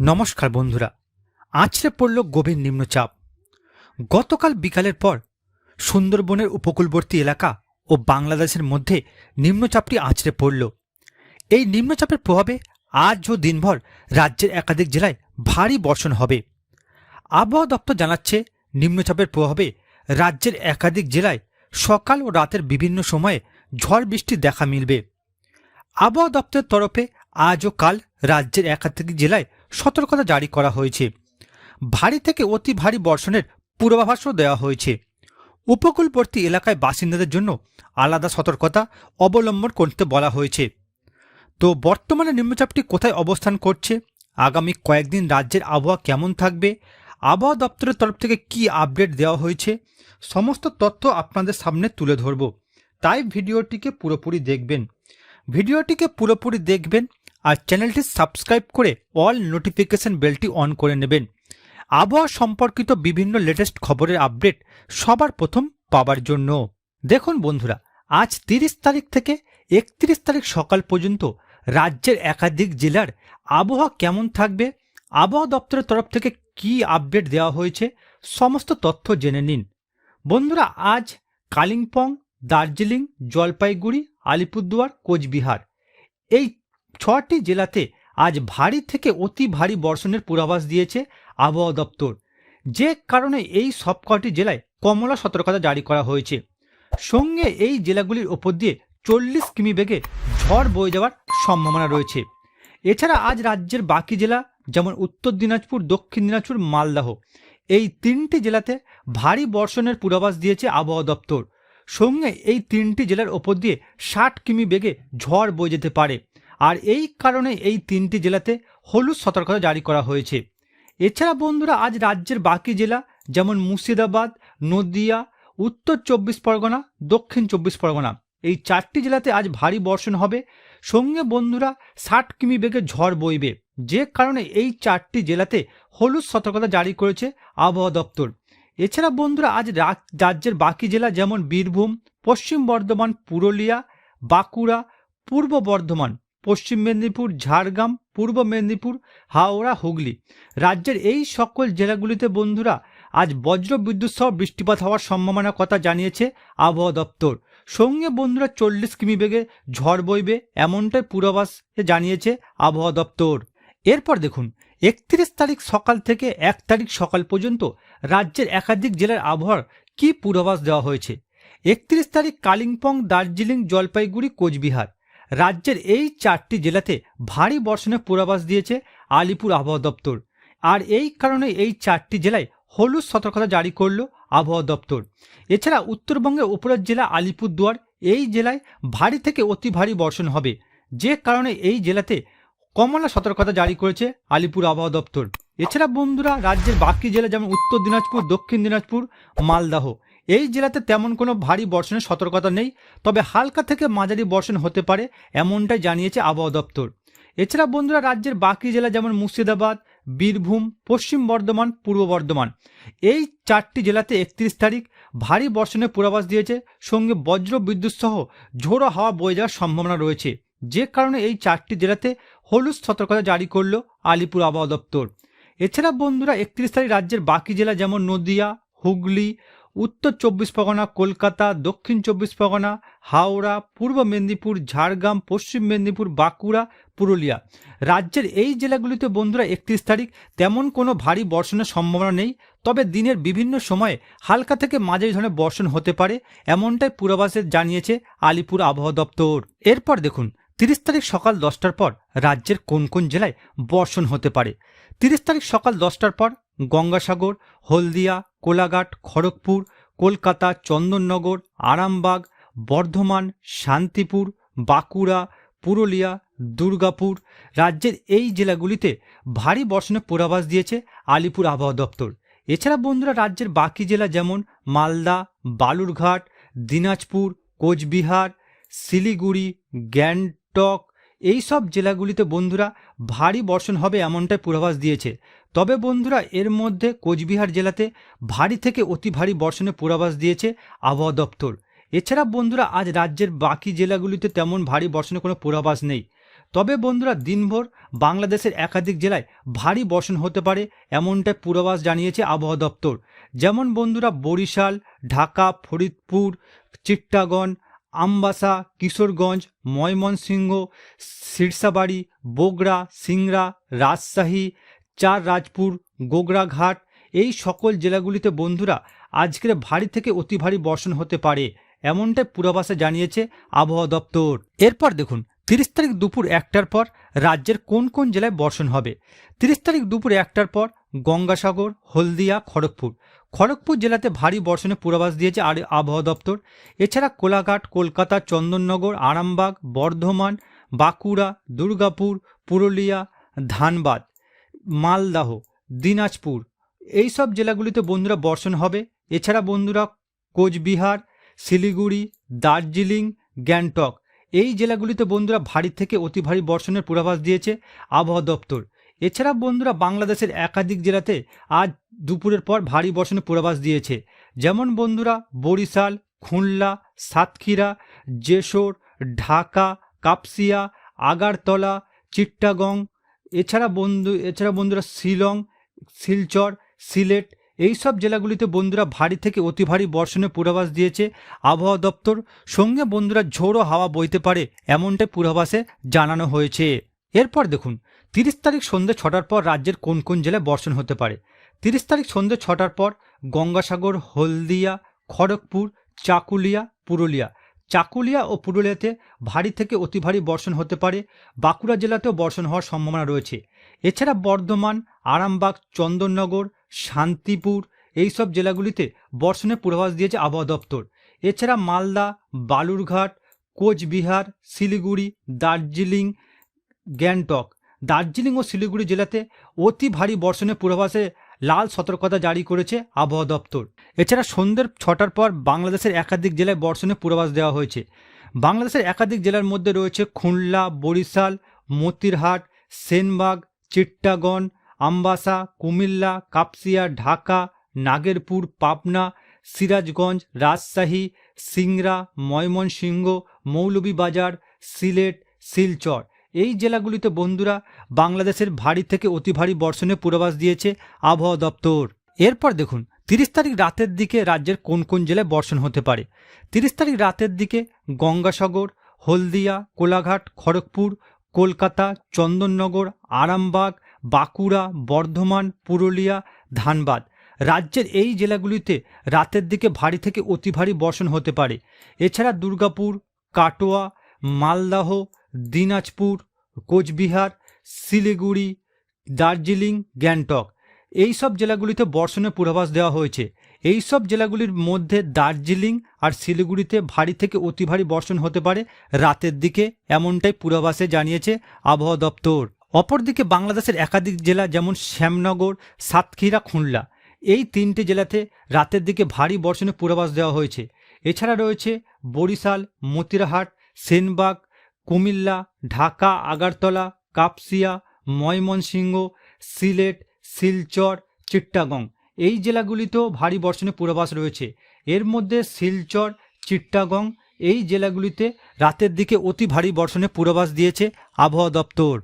নমস্কার বন্ধুরা, আছড়ে পড়ল গভীর নিম্নচাপ। গতকাল বিকালের পর সুন্দরবনের উপকূলবর্তী এলাকা ও বাংলাদেশের মধ্যে নিম্নচাপটি আছড়ে পড়ল। এই নিম্নচাপের প্রভাবে আজ ও দিনভর রাজ্যের একাধিক জেলায় ভারী বর্ষণ হবে। আবহাওয়া দপ্তর জানাচ্ছে, নিম্নচাপের প্রভাবে রাজ্যের একাধিক জেলায় সকাল ও রাতের বিভিন্ন সময়ে ঝড় বৃষ্টি দেখা মিলবে। আবহাওয়া দপ্তরের তরফে আজ ও কাল রাজ্যের একাধিক জেলায় সতর্কতা জারি করা হয়েছে। ভারী থেকে অতি ভারী বর্ষণের পূর্বাভাসও দেওয়া হয়েছে। উপকূলবর্তী এলাকায় বাসিন্দাদের জন্য আলাদা সতর্কতা অবলম্বন করতে বলা হয়েছে। তো বর্তমানে নিম্নচাপটি কোথায় অবস্থান করছে? আগামী কয়েকদিন রাজ্যের আবহাওয়া কেমন থাকবে? আবহাওয়া দপ্তরের তরফ থেকে কি আপডেট দেওয়া হয়েছে? সমস্ত তথ্য আপনাদের সামনে তুলে ধরব। তাই ভিডিওটিকে পুরোপুরি দেখবেন। ভিডিওটিকে পুরোপুরি দেখবেন আর চ্যানেলটি সাবস্ক্রাইব করে অল নোটিফিকেশন বেলটি অন করে নেবেন। আবহাওয়া সম্পর্কিত বিভিন্ন লেটেস্ট খবরের আপডেট সবার প্রথম পাবার জন্য। দেখুন বন্ধুরা, আজ তিরিশ তারিখ থেকে একত্রিশ তারিখ সকাল পর্যন্ত রাজ্যের একাধিক জেলার আবহাওয়া কেমন থাকবে, আবহাওয়া দপ্তরের তরফ থেকে কি আপডেট দেওয়া হয়েছে, সমস্ত তথ্য জেনে নিন। বন্ধুরা, আজ কালিম্পং, দার্জিলিং, জলপাইগুড়ি, আলিপুরদুয়ার, কোচবিহার, এই ছটি জেলাতে আজ ভারী থেকে অতি ভারী বর্ষণের পূর্বাভাস দিয়েছে আবহাওয়া দপ্তর। যে কারণে এই সবকটি জেলায় কমলা সতর্কতা জারি করা হয়েছে। সঙ্গে এই জেলাগুলির ওপর দিয়ে চল্লিশ কিমি বেগে ঝড় বয়ে যাওয়ার সম্ভাবনা রয়েছে। এছাড়া আজ রাজ্যের বাকি জেলা যেমন উত্তর দিনাজপুর, দক্ষিণ দিনাজপুর, মালদাহ, এই তিনটি জেলাতে ভারী বর্ষণের পূর্বাভাস দিয়েছে আবহাওয়া দপ্তর। সঙ্গে এই তিনটি জেলার ওপর দিয়ে ষাট কিমি বেগে ঝড় বয়ে যেতে পারে। আর এই কারণে এই তিনটি জেলাতে হলুদ সতর্কতা জারি করা হয়েছে। এছাড়া বন্ধুরা, আজ রাজ্যের বাকি জেলা যেমন মুর্শিদাবাদ, নদিয়া, উত্তর চব্বিশ পরগনা, দক্ষিণ চব্বিশ পরগনা, এই চারটি জেলাতে আজ ভারী বর্ষণ হবে। সঙ্গে বন্ধুরা, ষাট কিমি বেগে ঝড় বইবে। যে কারণে এই চারটি জেলাতে হলুদ সতর্কতা জারি করেছে আবহাওয়া দপ্তর। এছাড়া বন্ধুরা, আজ রাজ্যের বাকি জেলা যেমন বীরভূম, পশ্চিম বর্ধমান, পুরুলিয়া, বাঁকুড়া, পূর্ব বর্ধমান পশ্চিম মেদিনীপুর, ঝাড়গ্রাম, পূর্ব মেদিনীপুর, হাওড়া, হুগলি। রাজ্যের এই সকল জেলাগুলিতে বন্ধুরা আজ বজ্র বিদ্যুৎ সহ বৃষ্টিপাত হওয়ার সম্ভাবনার কথা জানিয়েছে আবহাওয়া দপ্তর। সঙ্গে বন্ধুরা চল্লিশ কিমি বেগে ঝড় বইবে এমনটাই পূর্বাভাসে জানিয়েছে আবহাওয়া দপ্তর। এরপর দেখুন, একত্রিশ তারিখ সকাল থেকে এক তারিখ সকাল পর্যন্ত রাজ্যের একাধিক জেলার আবহাওয়ার কি পূর্বাভাস দেওয়া হয়েছে? একত্রিশ তারিখ কালিম্পং, দার্জিলিং, জলপাইগুড়ি, কোচবিহার। রাজ্যের এই চারটি জেলাতে ভারী বর্ষণের পূর্বাভাস দিয়েছে আলিপুর আবহাওয়া দপ্তর। আর এই কারণে এই চারটি জেলায় হলুদ সতর্কতা জারি করল আবহাওয়া দপ্তর। এছাড়া উত্তরবঙ্গের উপরের জেলা আলিপুরদুয়ার এই জেলায় ভারী থেকে অতি ভারী বর্ষণ হবে। যে কারণে এই জেলাতে কমলা সতর্কতা জারি করেছে আলিপুর আবহাওয়া দপ্তর। এছাড়া বন্ধুরা, রাজ্যের বাকি জেলা যেমন উত্তর দিনাজপুর, দক্ষিণ দিনাজপুর, মালদাহ এই জেলাতে তেমন কোনো ভারী বর্ষণের সতর্কতা নেই, তবে হালকা থেকে মাঝারি বর্ষণ হতে পারে এমনটাই জানিয়েছে আবহাওয়া দপ্তর। এছাড়া বন্ধুরা, রাজ্যের বাকি জেলা যেমন মুর্শিদাবাদ, বীরভূম, পশ্চিম বর্ধমান, পূর্ব বর্ধমান, এই চারটি জেলাতে একত্রিশ তারিখ ভারী বর্ষণের পূর্বাভাস দিয়েছে। সঙ্গে বজ্র বিদ্যুৎ সহ ঝোড়ো হাওয়া বয়ে যাওয়ার সম্ভাবনা রয়েছে। যে কারণে এই চারটি জেলাতে হলুদ সতর্কতা জারি করল আলিপুর আবহাওয়া দপ্তর। এছাড়া বন্ধুরা, একত্রিশ তারিখ রাজ্যের বাকি জেলা যেমন নদিয়া, হুগলি উত্তর চব্বিশ পরগনা, কলকাতা, দক্ষিণ চব্বিশ পরগনা, হাওড়া, পূর্ব মেদিনীপুর, ঝাড়গ্রাম, পশ্চিম মেদিনীপুর, বাঁকুড়া, পুরুলিয়া। রাজ্যের এই জেলাগুলিতে বন্ধুরা একত্রিশ তারিখ তেমন কোনো ভারী বর্ষণের সম্ভাবনা নেই, তবে দিনের বিভিন্ন সময়ে হালকা থেকে মাঝারি ধরনের বর্ষণ হতে পারে, এমনটাই পূর্বাভাসে জানিয়েছে আলিপুর আবহাওয়া দপ্তর। এরপর দেখুন, তিরিশ তারিখ সকাল দশটার পর রাজ্যের কোন কোন জেলায় বর্ষণ হতে পারে। তিরিশ তারিখ সকাল দশটার পর গঙ্গাসাগর, হলদিয়া কোলাঘাট, খড়গপুর, কলকাতা, চন্দননগর, আরামবাগ, বর্ধমান, শান্তিপুর, বাঁকুড়া, পুরুলিয়া, দুর্গাপুর রাজ্যের এই জেলাগুলিতে ভারী বর্ষণের পূর্বাভাস দিয়েছে আলিপুর আবহাওয়া দপ্তর। এছাড়া বন্ধুরা, রাজ্যের বাকি জেলা যেমন মালদা, বালুরঘাট, দিনাজপুর, কোচবিহার, শিলিগুড়ি, গ্যাংটক এই সব জেলাগুলিতে বন্ধুরা ভারী বর্ষণ হবে এমনটাই পূর্বাভাস দিয়েছে। তবে বন্ধুরা, এর মধ্যে কোচবিহার জেলাতে ভারী থেকে অতি ভারী বর্ষণের পূর্বাভাস দিয়েছে আবহাওয়া দপ্তর। এছাড়া বন্ধুরা, আজ রাজ্যের বাকি জেলাগুলিতে তেমন ভারী বর্ষণের কোনো পূর্বাভাস নেই। তবে বন্ধুরা, দিনভর বাংলাদেশের একাধিক জেলায় ভারী বর্ষণ হতে পারে এমনটাই পূর্বাভাস জানিয়েছে আবহাওয়া দপ্তর। যেমন বন্ধুরা, বরিশাল, ঢাকা, ফরিদপুর চিট্টাগন আমবাসা, কিশোরগঞ্জ, ময়মনসিংহ, সিরসাবাড়ি, বগুড়া, সিংড়া, রাজশাহী চার রাজপুর গোগরাঘাট এই সকল জেলাগুলিতে বন্ধুরা আজকের ভারী থেকে অতি ভারী বর্ষণ হতে পারে, এমনটাই পূর্বাভাসে জানিয়েছে আবহাওয়া দপ্তর। এরপর দেখুন, তিরিশ তারিখ দুপুর একটার পর রাজ্যের কোন কোন জেলায় বর্ষণ হবে? তিরিশ তারিখ দুপুর একটার পর গঙ্গাসাগর, হলদিয়া, খড়গপুর। খড়গপুর জেলাতে ভারী বর্ষণের পূর্বাভাস দিয়েছে আর আবহাওয়া দপ্তর। এছাড়া কোলাঘাট, কলকাতা, চন্দননগর, আরামবাগ, বর্ধমান, বাঁকুড়া, দুর্গাপুর, পুরুলিয়া, ধানবাদ। মালদাহ, দিনাজপুর। এই সব জেলাগুলিতে বন্ধুরা বর্ষণ হবে। এছাড়া বন্ধুরা কোচবিহার, শিলিগুড়ি, দার্জিলিং, গ্যাংটক এই জেলাগুলিতে বন্ধুরা ভারী থেকে অতি ভারী বর্ষণের পূর্বাভাস দিয়েছে আবহাওয়া দপ্তর। এছাড়া বন্ধুরা বাংলাদেশের একাধিক জেলাতে আজ দুপুরের পর ভারী বর্ষণের পূর্বাভাস দিয়েছে। যেমন বন্ধুরা বরিশাল, খুলনা, সাতক্ষীরা, যশোর, ঢাকা, কাপসিয়া, আগারতলা চিট্টাগং এছাড়া বন্ধু, এছাড়া বন্ধুরা শিলং, শিলচর, সিলেট এই সব জেলাগুলিতে বন্ধুরা ভারী থেকে অতি ভারী বর্ষণের পূর্বাভাস দিয়েছে আবহাওয়া দপ্তর। সঙ্গে বন্ধুরা ঝোড়ো হাওয়া বইতে পারে এমনটাই পূর্বাভাসে জানানো হয়েছে। এরপর দেখুন, তিরিশ তারিখ সন্ধ্যে ছটার পর রাজ্যের কোন কোন জেলায় বর্ষণ হতে পারে? তিরিশ তারিখ সন্ধ্যে ছটার পর গঙ্গাসাগর, হলদিয়া, খড়গপুর, চাকুলিয়া, পুরুলিয়া। চাকুলিয়া ও পুরুলিয়াতে ভারী থেকে অতি ভারী বর্ষণ হতে পারে। বাঁকুড়া জেলাতেও বর্ষণ হওয়ার সম্ভাবনা রয়েছে। এছাড়া বর্ধমান, আরামবাগ, চন্দননগর, শান্তিপুর এই সব জেলাগুলিতে বর্ষণের পূর্বাভাস দিয়েছে আবহাওয়া দপ্তর। এছাড়া মালদা, বালুরঘাট, কোচবিহার, শিলিগুড়ি, দার্জিলিং, গ্যাংটক। দার্জিলিং ও শিলিগুড়ি জেলাতে অতি ভারী বর্ষণের পূর্বাভাসে লাল সতর্কতা জারি করেছে আবহাওয়া দপ্তর। এছাড়া সন্ধ্যের ছটার পর বাংলাদেশের একাধিক জেলায় বর্ষণের পূর্বাভাস দেওয়া হয়েছে। বাংলাদেশের একাধিক জেলার মধ্যে রয়েছে খুলনা, বরিশাল, মতিরহাট, সেনবাগ চিট্টাগন আমবাসা, কুমিল্লা, কাপসিয়া, ঢাকা, নাগেরপুর, পাবনা, সিরাজগঞ্জ, রাজশাহী, সিংড়া, ময়মনসিংহ, মৌলভীবাজার, সিলেট, শিলচর। এই জেলাগুলিতে বন্ধুরা বাংলাদেশের ভারী থেকে অতি ভারী বর্ষণের পূর্বাভাস দিয়েছে আবহাওয়া দপ্তর। এরপর দেখুন, তিরিশ তারিখ রাতের দিকে রাজ্যের কোন কোন জেলায় বর্ষণ হতে পারে? তিরিশ তারিখ রাতের দিকে গঙ্গাসাগর, হলদিয়া, কোলাঘাট, খড়গপুর, কলকাতা, চন্দননগর, আরামবাগ, বাঁকুড়া, বর্ধমান, পুরুলিয়া, ধানবাদ। রাজ্যের এই জেলাগুলিতে রাতের দিকে ভারী থেকে অতি ভারী বর্ষণ হতে পারে। এছাড়া দুর্গাপুর, কাটোয়া, মালদাহ দিনাজপুর, কোচবিহার, শিলিগুড়ি, দার্জিলিং, গ্যাংটক। এই সব জেলাগুলিতে বর্ষণের পূর্বাভাস দেওয়া হয়েছে। এই সব জেলাগুলির মধ্যে দার্জিলিং আর শিলিগুড়িতে ভারী থেকে অতি ভারী বর্ষণ হতে পারে। রাতের দিকে এমনটাই পূর্বাভাসে জানিয়েছে আবহাওয়া দপ্তর। অপরদিকে বাংলাদেশের একাধিক জেলা যেমন শ্যামনগর, সাতক্ষীরা, খুলনা, এই তিনটি জেলাতে রাতের দিকে ভারী বর্ষণের পূর্বাভাস দেওয়া হয়েছে। এছাড়া রয়েছে বরিশাল, মতিরাহাট, সেনবাগ কুমিল্লা, ঢাকা, আগারতলা, কাপসিয়া, ময়মনসিংহ, সিলেট, শিলচর চিট্টাগং এই জেলাগুলিতেও ভারী বর্ষণের পূর্বাভাস রয়েছে। এর মধ্যে শিলচর চিট্টাগং এই জেলাগুলিতে রাতের দিকে অতি ভারী বর্ষণের পূর্বাভাস দিয়েছে আবহাওয়া দপ্তর।